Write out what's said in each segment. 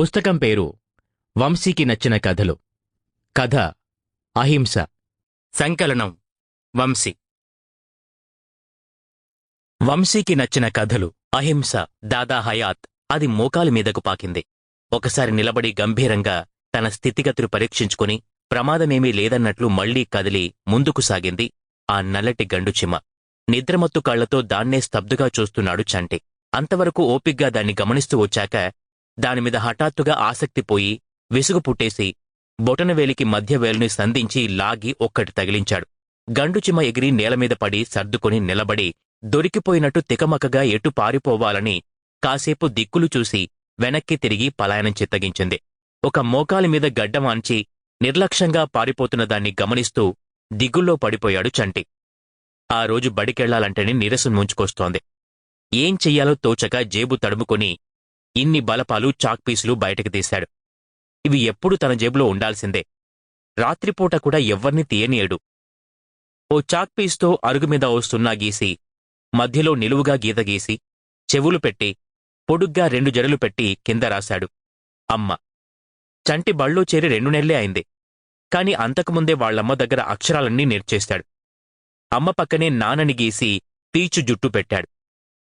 పుస్తకం పేరు వంశీకి నచ్చిన కథలు. కథ అహింస సంకలనం వంశీ. వంశీకి నచ్చిన కథలు అహింస దాదా హయాత్ అది మోకాలి మీదకు పాకింది. ఒకసారి నిలబడి గంభీరంగా తన స్థితిగతులు పరీక్షించుకుని ప్రమాదమేమీ లేదన్నట్లు మళ్ళీ కదిలి ముందుకు సాగింది ఆ నల్లటి గండుచిమ నిద్రమత్తు కళ్ళతో దాన్నే స్తబ్దుగా చూస్తున్నాడు చంటి. అంతవరకు ఓపిగ్గా దాన్ని గమనిస్తూ వచ్చాక దానిమీద హఠాత్తుగా ఆసక్తిపోయి విసుగు పుట్టేసి బొటనవేలికి మధ్య వేలుని సంధించి లాగి ఒక్కటి తగిలించాడు. గండుచిమ ఎగిరి నేలమీద పడి సర్దుకొని నిలబడి దొరికిపోయినట్టు తికమకగా ఎటు పారిపోవాలని కాసేపు దిక్కులు చూసి వెనక్కి తిరిగి పలాయనం చిత్తగించింది. ఒక మోకాలిమీద గడ్డమాంచి నిర్లక్ష్యంగా పారిపోతున్న దాన్ని గమనిస్తూ దిగుల్లో పడిపోయాడు చంటి. ఆ రోజు బడికెళ్ళాలంటేనే నీరసం ముంచుకొస్తోంది. ఏం చెయ్యాలో తోచక జేబు తడుముకొని ఇన్ని బలపాలు చాక్పీసులు బయటకు తీశాడు. ఇవి ఎప్పుడు తన జేబులో ఉండాల్సిందే. రాత్రిపూట కూడా ఎవ్వర్ని తీయనీయడు. ఓ చాక్పీస్తో అరుగుమీద ఓ సున్నా గీసి మధ్యలో నిలువుగా గీత గీసి చెవులు పెట్టి పొడుగ్గా రెండు జడలు పెట్టి కింద రాశాడు. అమ్మ! చంటి బళ్ళో చేరి రెండు నెలలే అయింది. కాని అంతకుముందే వాళ్ళమ్మ దగ్గర అక్షరాలన్నీ నేర్చేశాడు. అమ్మ పక్కనే నానని గీసి పీచు జుట్టు పెట్టాడు.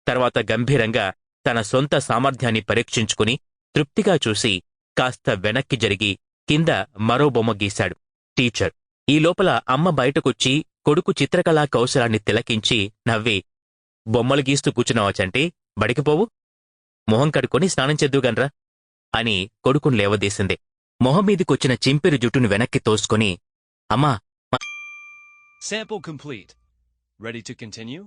తర్వాత గంభీరంగా తన సొంత సామర్థ్యాన్ని పరీక్షించుకుని తృప్తిగా చూసి కాస్త వెనక్కి జరిగి కింద మరో బొమ్మ గీశాడు. టీచర్. ఈ లోపల అమ్మ బయటకొచ్చి కొడుకు చిత్రకళా కౌశలాన్ని తిలకించి నవ్వి బొమ్మలు గీస్తూ కూర్చున్నావా చంటి? బడికిపోవు మొహం కడుకొని స్నానం చేద్దుగన్రా అని కొడుకుని లేవదీసింది. మొహం మీదికొచ్చిన చింపిరి జుట్టును వెనక్కి తోసుకొని అమ్మా Sample complete. Ready to continue?